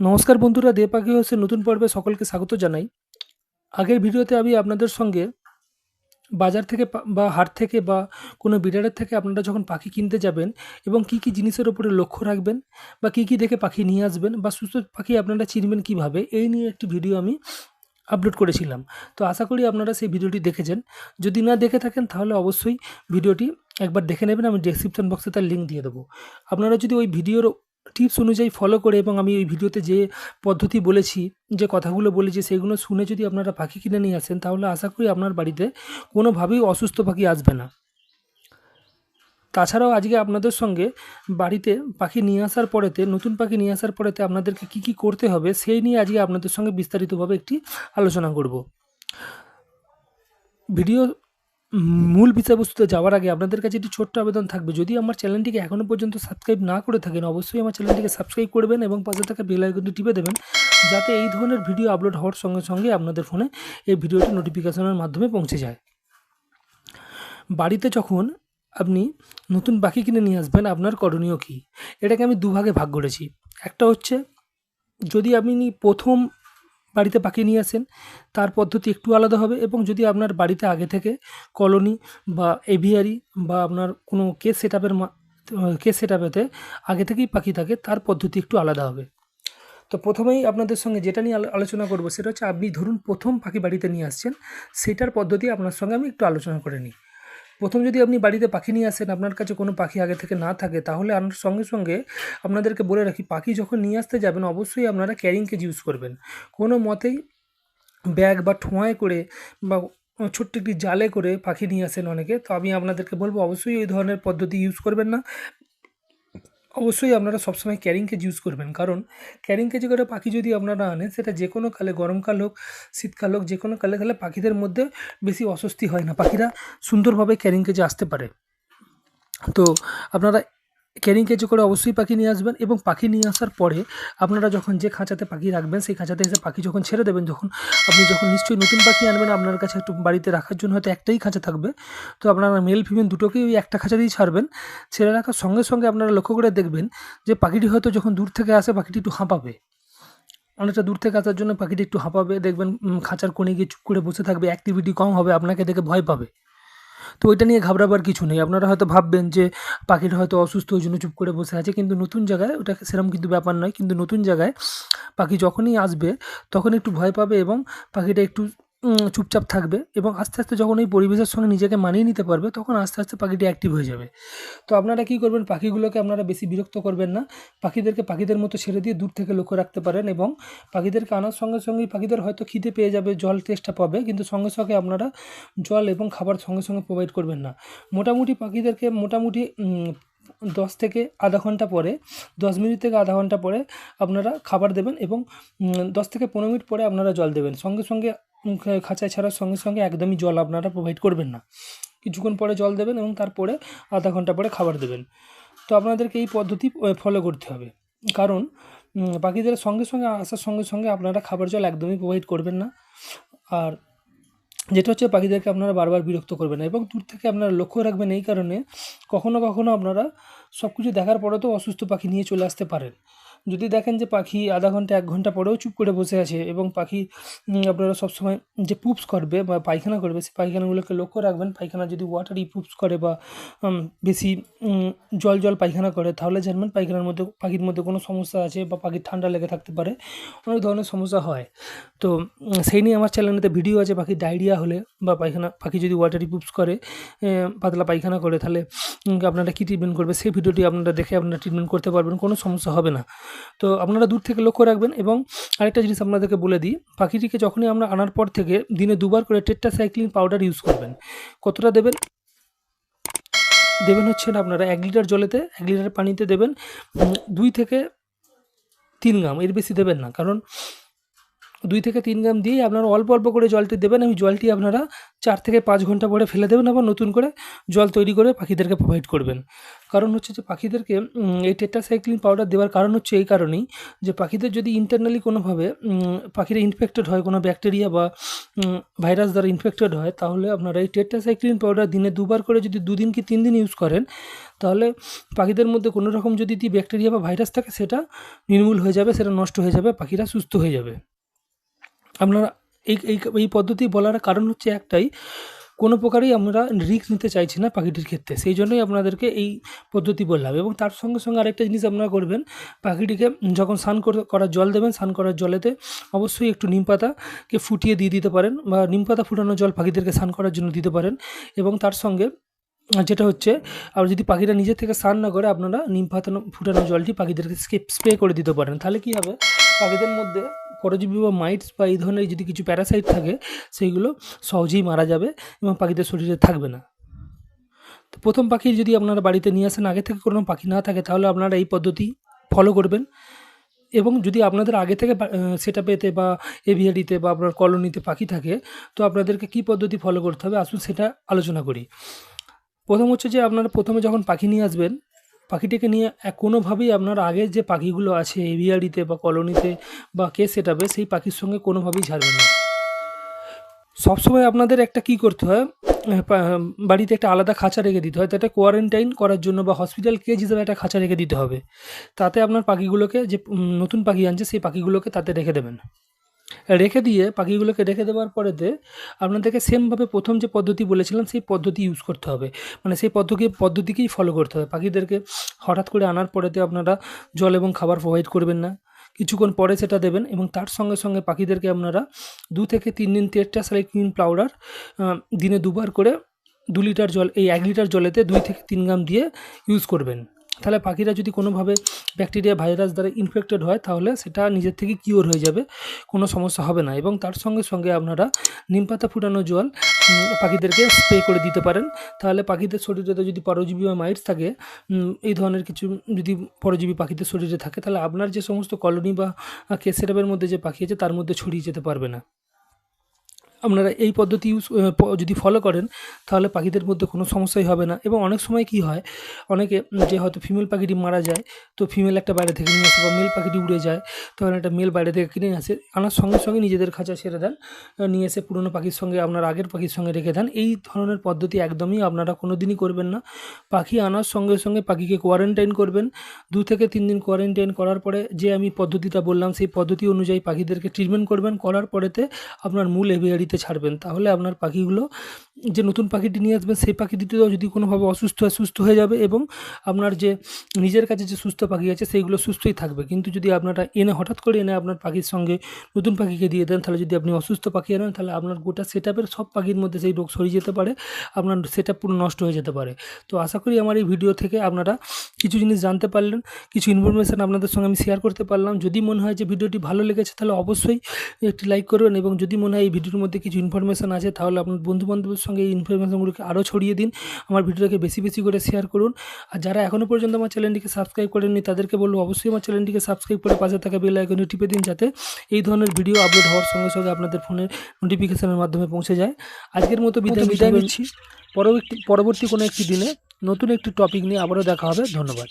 নমস্কার বন্ধুরা দে পাখি হাউসের নতুন পর্বে সকলকে স্বাগত জানাই। আগের ভিডিওতে আমি আপনাদের সঙ্গে বাজার থেকে বা হাট থেকে বা কোনো বিডারের থেকে আপনারা যখন পাখি কিনতে যাবেন এবং কি কি জিনিসের উপরে লক্ষ্য রাখবেন বা কি কি দেখে পাখি নিয়ে আসবেন বা সুস্থ পাখি আপনারা চিনবেন কীভাবে, এই নিয়ে একটি ভিডিও আমি আপলোড করেছিলাম। তো আশা করি আপনারা সেই ভিডিওটি দেখেছেন। যদি না দেখে থাকেন তাহলে অবশ্যই ভিডিওটি একবার দেখে নেবেন, আমি ডেসক্রিপশন বক্সে তার লিঙ্ক দিয়ে দেবো। আপনারা যদি ওই ভিডিওর টিপস অনুযায়ী ফলো করে এবং আমি এই ভিডিওতে যে পদ্ধতি বলেছি, যে কথাগুলো বলেছি, সেগুলো শুনে যদি আপনারা পাখি কিনে নিয়ে আসেন, তাহলে আশা করি আপনার বাড়িতে কোনোভাবেই অসুস্থ পাখি আসবে না। তাছাড়াও আজকে আপনাদের সঙ্গে বাড়িতে পাখি নিয়ে আসার পরেতে, নতুন পাখি নিয়ে আসার পরেতে আপনাদেরকে কী কী করতে হবে, সেই নিয়ে আজকে আপনাদের সঙ্গে বিস্তারিতভাবে একটি আলোচনা করব। ভিডিও মূল বিষয়বস্তুতে যাওয়ার আগে আপনাদের কাছে একটি ছোট্ট আবেদন থাকবে। যদি আমার চ্যানেলটিকে এখনও পর্যন্ত সাবস্ক্রাইব না করে থাকেন, অবশ্যই আমার চ্যানেলটিকে সাবস্ক্রাইব করবেন এবং পাশে থাকা বেল আইকনটি টিপে দেবেন, যাতে এই ধরনের ভিডিও আপলোড হওয়ার সঙ্গে সঙ্গে আপনাদের ফোনে এই ভিডিওটি নোটিফিকেশনের মাধ্যমে পৌঁছে যায়। বাড়িতে যখন আপনি নতুন পাখি কিনে নিয়ে আসবেন, আপনার করণীয় কী? এটাকে আমি দুভাগে ভাগ করেছি। একটা হচ্ছে, যদি আপনি প্রথম বাড়িতে পাখি নিয়ে আসেন। তার পদ্ধতি একটু আলাদা হবে এবং যদি আপনার বাড়িতে আগে থেকে কলোনি বা এভিয়ারি বা আপনার কোনো কেস সেট আপের কেস সেট আপেতে আগে থেকেই পাখি থাকে, তার পদ্ধতি একটু আলাদা হবে। তো প্রথমেই আপনাদের সঙ্গে যেটা নিয়ে আলো- আলোচনা করব সেটা হচ্ছে আপনি ধরুন প্রথম পাখি বাড়িতে নিয়ে আসছেন, সেটার পদ্ধতি আপনার সঙ্গে আমি একটু আলোচনা করে নিই। প্রথম যদি আপনি বাড়িতে পাখি নিয়ে আসেন, আপনার কাছে কোনো পাখি আগে থেকে না থাকে, তাহলে আপনার সঙ্গে সঙ্গে আপনাদেরকে বলে রাখি, পাখি যখন নিয়ে আসতে যাবেন, অবশ্যই আপনারা ক্যারিং কেজ ইউজ করবেন। কোনো মতেই ব্যাগ বা ঠোঁয়ায় করে বা ছোট্ট একটি জালে করে পাখি নিয়ে আসেন অনেকে, তো আমি আপনাদেরকে বলব, অবশ্যই এই ধরনের পদ্ধতি ইউজ করবেন না। অবশ্যই আপনারা সবসময় ক্যারিং কেজ ইউজ করবেন। কারণ ক্যারিং কেজি করে পাখি যদি আপনারা আনেন, সেটা যে কোনো কালে গরমকাল হোক শীতকাল হোক যে কোনো কালে, তাহলে পাখিদের মধ্যে বেশি অস্বস্তি হয় না। পাখিরা সুন্দরভাবে ক্যারিং কেজে আসতে পারে। তো আপনারা ক্যারিং কেজি করে অবশ্যই পাখি নিয়ে আসবেন এবং পাখি নিয়ে আসার পরে আপনারা যখন যে খাঁচাতে পাখি রাখবেন, সেই খাঁচাতে এসে পাখি যখন ছেড়ে দেবেন, যখন আপনি যখন নিশ্চয়ই নতুন পাখি আনবেন, আপনার কাছে একটু বাড়িতে রাখার জন্য হয়তো একটাই খাঁচা থাকবে। তো আপনারা মেল ফিমেল দুটোকেই ওই একটা খাঁচা দিয়েই ছাড়বেন। ছেড়ে রাখার সঙ্গে সঙ্গে আপনারা লক্ষ্য করে দেখবেন যে পাখিটি হয়তো যখন দূর থেকে আসে, পাখিটি একটু হাঁপাবে। অনেকটা দূর থেকে আসার জন্য পাখিটি একটু হাঁপাবে, দেখবেন খাঁচার কোণে গিয়ে চুপ করে বসে থাকবে অ্যাক্টিভিটি কম হবে, আপনাকে দেখে ভয় পাবে। তো ওইটা নিয়ে ঘাবড়াবার কিছু নেই। আপনারা হয়তো ভাববেন যে পাখিটা হয়তো অসুস্থ, ওই জন্য চুপ করে বসে আছে। কিন্তু নতুন জায়গায় ওটা সেরকম কিন্তু ব্যাপার নয়। কিন্তু নতুন জায়গায় পাখি যখনই আসবে, তখন একটু ভয় পাবে এবং পাখিটা একটু চুপচাপ থাকবে এবং আস্তে আস্তে যখন এই পরিবেশের সঙ্গে নিজেকে মানিয়ে নিতে পারবে, তখন আস্তে আস্তে পাখিটি অ্যাক্টিভ হয়ে যাবে। তো আপনারা কী করবেন? পাখিগুলোকে আপনারা বেশি বিরক্ত করবেন না। পাখিদেরকে পাখিদের মতো ছেড়ে দিয়ে দূর থেকে লক্ষ্য রাখতে পারেন এবং পাখিদেরকে আনার সঙ্গে সঙ্গেই পাখিদের হয়তো খিদে পেয়ে যাবে, জল টেস্টটা পাবে, কিন্তু সঙ্গে সঙ্গে আপনারা জল এবং খাবার সঙ্গে সঙ্গে প্রোভাইড করবেন না। মোটামুটি পাখিদেরকে মোটামুটি দশ থেকে আধা ঘণ্টা পরে, দশ মিনিট থেকে আধা ঘণ্টা পরে আপনারা খাবার দেবেন এবং দশ থেকে পনেরো মিনিট পরে আপনারা জল দেবেন। সঙ্গে সঙ্গে খাঁচায় ছাড়ার সঙ্গে সঙ্গে একদমই জল আপনারা প্রোভাইড করবেন না। কিছুক্ষণ পরে জল দেবেন এবং তারপরে আধা ঘণ্টা পরে খাবার দেবেন। তো আপনাদেরকে এই পদ্ধতি ফলো করতে হবে। কারণ পাখিদের সঙ্গে সঙ্গে আসার সঙ্গে সঙ্গে আপনারা খাবার জল একদমই প্রোভাইড করবেন না। আর যেটা হচ্ছে পাখিদেরকে আপনারা বারবার বিরক্ত করবেন না এবং দূর থেকে আপনারা লক্ষ্য রাখবেন এই কারণে কখনো কখনো আপনারা সব কিছু দেখার পরেও তো অসুস্থ পাখি নিয়ে চলে আসতে পারেন। যদি দেখেন যে পাখি আধা ঘণ্টা, এক ঘণ্টা পরেও চুপ করে বসে আছে এবং পাখি আপনারা সবসময় যে পুপস করবে বা পায়খানা করবে সেই পায়খানাগুলোকে লক্ষ্য রাখবেন। পায়খানা যদি ওয়াটারি পুপস করে বা বেশি জল জল পায়খানা করে, তাহলে জানবেন পায়খানার মধ্যে, পাখির মধ্যে কোনো সমস্যা আছে বা পাখির ঠান্ডা লেগে থাকতে পারে, অনেক ধরনের সমস্যা হয়। তো সেই নিয়ে আমার চ্যানেলেতে ভিডিও আছে পাখির ডায়রিয়া হলে বা পায়খানা, পাখি যদি ওয়াটারি পুপস করে পাতলা পায়খানা করে, তাহলে আপনারা কী ট্রিটমেন্ট করবে? সেই ভিডিওটি আপনারা দেখে আপনারা ট্রিটমেন্ট করতে পারবেন, কোনো সমস্যা হবে না। তো আপনারা দূর থেকে লক্ষ্য রাখবেন এবং আরেকটা জিনিস আপনাদেরকে বলে দিই, পাখিটিকে যখনই আমরা আনার পর থেকে দিনে দুবার করে টেট্টা সাইক্লিন পাউডার ইউজ করবেন। কতটা দেবেন? দেবেন হচ্ছেন আপনারা এক লিটার জলেতে, এক লিটার পানিতে দেবেন দুই থেকে তিন গ্রাম। এর বেশি দেবেন না, কারণ দুই থেকে তিন গ্রাম দিয়ে আপনারা অল্প অল্প করে জলটি দেবেন। এবং জলটি আপনারা চার থেকে পাঁচ ঘণ্টা পরে ফেলে দেবেন আবার নতুন করে জল তৈরি করে পাখিদেরকে প্রোভাইড করবেন। কারণ হচ্ছে যে পাখিদেরকে এই টেট্রাসাইক্লিন পাউডার দেওয়ার কারণ হচ্ছে এই কারণেই যে পাখিদের যদি ইন্টারনালি কোনোভাবে পাখিরা ইনফেক্টেড হয়, কোনো ব্যাকটেরিয়া বা ভাইরাস দ্বারা ইনফেক্টেড হয়, তাহলে আপনারা এই টেট্রাসাইক্লিন পাউডার দিনে দুবার করে যদি দুদিন কি তিন দিন ইউজ করেন, তাহলে পাখিদের মধ্যে কোনো রকম যদি ব্যাকটেরিয়া বা ভাইরাস থাকে, সেটা নির্মূল হয়ে যাবে, সেটা নষ্ট হয়ে যাবে, পাখিরা সুস্থ হয়ে যাবে। আপনারা এই এই এই পদ্ধতি বলার কারণ হচ্ছে একটাই, কোনো প্রকারেই আমরা রিস্ক নিতে চাইছি না পাখিটির ক্ষেত্রে। সেই জন্যই আপনাদেরকে এই পদ্ধতি বললাম। এবং তার সঙ্গে সঙ্গে আরেকটা জিনিস আপনারা করবেন, পাখিটিকে যখন স্নান করে- করার জল দেবেন, স্নান করার জলেতে অবশ্যই একটু নিম পাতাকে ফুটিয়ে দিয়ে দিতে পারেন বা নিম পাতা ফুটানো জল পাখিদেরকে স্নান করার জন্য দিতে পারেন। এবং তার সঙ্গে যেটা হচ্ছে আর যদি পাখিরা নিজের থেকে স্নান না করে, আপনারা নিম পাতানো ফুটানো জলটি পাখিদেরকে স্প্রে করে দিতে পারেন। তাহলে কী হবে? পাখিদের মধ্যে পরজীবী বা মাইটস বা এই ধরনের যদি কিছু প্যারাসাইট থাকে, সেইগুলো সহজেই মারা যাবে এবং পাখিদের শরীরে থাকবে না। তো প্রথম পাখি যদি আপনারা বাড়িতে নিয়ে আসেন, আগে থেকে কোনো পাখি না থাকে, তাহলে আপনারা এই পদ্ধতি ফলো করবেন। এবং যদি আপনাদের আগে থেকে সেটা পেতে বা এভিয়ারিতে বা আপনার কলোনিতে পাখি থাকে, তো আপনাদেরকে কী পদ্ধতি ফলো করতে হবে? আসুন সেটা আলোচনা করি। প্রথম হচ্ছে যে আপনারা প্রথমে যখন পাখি নিয়ে আসবেন পাখিটিকে নিয়ে কোনোভাবেই আপনার আগের যে পাখিগুলো আছে এভিয়ারিতে বা কলোনিতে বা কে সেটাবে সেই পাখির সঙ্গে কোনোভাবেই ছাড়বেন না। সবসময় আপনাদের একটা কি করতে হয় বাড়িতে একটা আলাদা খাঁচা রেখে দিতে হয়। তাতে কোয়ারেন্টাইন করার জন্য বা হসপিটাল কেজ হিসাবে একটা খাঁচা রেখে দিতে হবে, তাতে আপনার পাখিগুলোকে যে নতুন পাখি আনছে, সেই পাখিগুলোকে তাতে রেখে দেবেন। রেখে দিয়ে পাখিগুলোকে রেখে দেওয়ার পরেতে আপনাদেরকে সেমভাবে প্রথম যে পদ্ধতি বলেছিলাম, সেই পদ্ধতি ইউজ করতে হবে। মানে সেই পদ্ধতি, পদ্ধতিকেই ফলো করতে হবে। পাখিদেরকে হঠাৎ করে আনার পরেতে আপনারা জল এবং খাবার প্রোভাইড করবেন না। কিছুক্ষণ পরে সেটা দেবেন এবং তার সঙ্গে সঙ্গে পাখিদেরকে আপনারা দু থেকে তিন দিন টেট্রাসাইক্লিন পাউডার দিনে দুবার করে দু লিটার জল, এই এক লিটার জলেতে দুই থেকে তিন গ্রাম দিয়ে ইউজ করবেন। তাহলে পাখিরা যদি কোনোভাবে ব্যাকটেরিয়া, ভাইরাস দ্বারা ইনফেক্টেড হয়, তাহলে সেটা নিজের থেকে কিওর হয়ে যাবে, কোনো সমস্যা হবে না। এবং তার সঙ্গে সঙ্গে আপনারা নিম পাতা ফুটানো জল পাখিদেরকে স্প্রে করে দিতে পারেন। তাহলে পাখিদের শরীরে যদি পরজীবী বা মাইটস থাকে এই ধরনের কিছু যদি পরজীবী পাখিদের শরীরে থাকে, তাহলে আপনার যে সমস্ত কলোনি বা কেসেরাবের মধ্যে যে পাখি আছে, তার মধ্যে ছড়িয়ে যেতে পারবে না। আপনারা এই পদ্ধতি ইউজ যদি ফলো করেন, তাহলে পাখিদের মধ্যে কোনো সমস্যাই হবে না। এবং অনেক সময় কি হয়, অনেকে যে হয়তো ফিমেল পাখিটি মারা যায়, তো ফিমেল একটা বাইরে থেকে নিয়ে আসে বা মেল পাখিটি উড়ে যায়, তখন একটা মেল বাইরে থেকে কিনে আসে, আনার সঙ্গে সঙ্গে নিজেদের খাঁচা ছেড়ে দেন নিয়ে এসে পুরনো পাখির সঙ্গে আপনার আগের পাখির সঙ্গে রেখে দেন। এই ধরনের পদ্ধতি একদমই আপনারা কোনো দিনই করবেন না। পাখি আনার সঙ্গে সঙ্গে পাখিকে কোয়ারেন্টাইন করবেন। দু থেকে তিন দিন কোয়ারেন্টাইন করার পরে যে আমি পদ্ধতিটা বললাম, সেই পদ্ধতি অনুযায়ী পাখিদেরকে ট্রিটমেন্ট করবেন। করার পরেতে আপনার মূল এভিয়ারিতে ছাড়বেন, তাহলে আপনার পাখিগুলো যে নতুন পাখিটি নিয়ে আসবেন, সেই পাখিটিতেও যদি কোনোভাবে অসুস্থ হয়, সুস্থ হয়ে যাবে এবং আপনার যে নিজের কাছে যে সুস্থ পাখি আছে, সেইগুলো সুস্থই থাকবে। কিন্তু যদি আপনারা এনে, হঠাৎ করে এনে আপনার পাখির সঙ্গে নতুন পাখিকে দিয়ে দেন, তাহলে যদি আপনি অসুস্থ পাখি আনেন, তাহলে আপনার গোটা সেট সব পাখির মধ্যে সেই রোগ সরিয়ে যেতে পারে, আপনার সেট পুরো নষ্ট হয়ে যেতে পারে। তো আশা করি আমার এই ভিডিও থেকে আপনারা কিছু জিনিস জানতে পারলেন, কিছু ইনফরমেশান আপনাদের সঙ্গে আমি শেয়ার করতে পারলাম। যদি মনে হয় যে ভিডিওটি ভালো লেগেছে, তাহলে অবশ্যই একটি লাইক করবেন এবং যদি মনে হয় এই ভিডিওর মধ্যে কিছু ইনফরমেশান আছে তাহলে আপনার বন্ধুবান্ধবের সঙ্গে এই ইনফরমেশানগুলোকে আরও ছড়িয়ে দিন আমার ভিডিওটাকে বেশি বেশি করে শেয়ার করুন। আর যারা এখনও পর্যন্ত আমার চ্যানেলটিকে সাবস্ক্রাইব করেননি তাদেরকে বলব অবশ্যই আমার চ্যানেলটিকে সাবস্ক্রাইব করে পাশে থাকা বেল আইকনে টিপে দিন যাতে এই ধরনের ভিডিও আপলোড হওয়ার সঙ্গে সঙ্গে আপনাদের ফোনের নোটিফিকেশনের মাধ্যমে পৌঁছে যায়। আজকের মতো বিদায় বিদায় নিচ্ছি। পরবর্তী পরবর্তী কোনো একটি দিনে নতুন একটি টপিক নিয়ে আবারও দেখা হবে। ধন্যবাদ।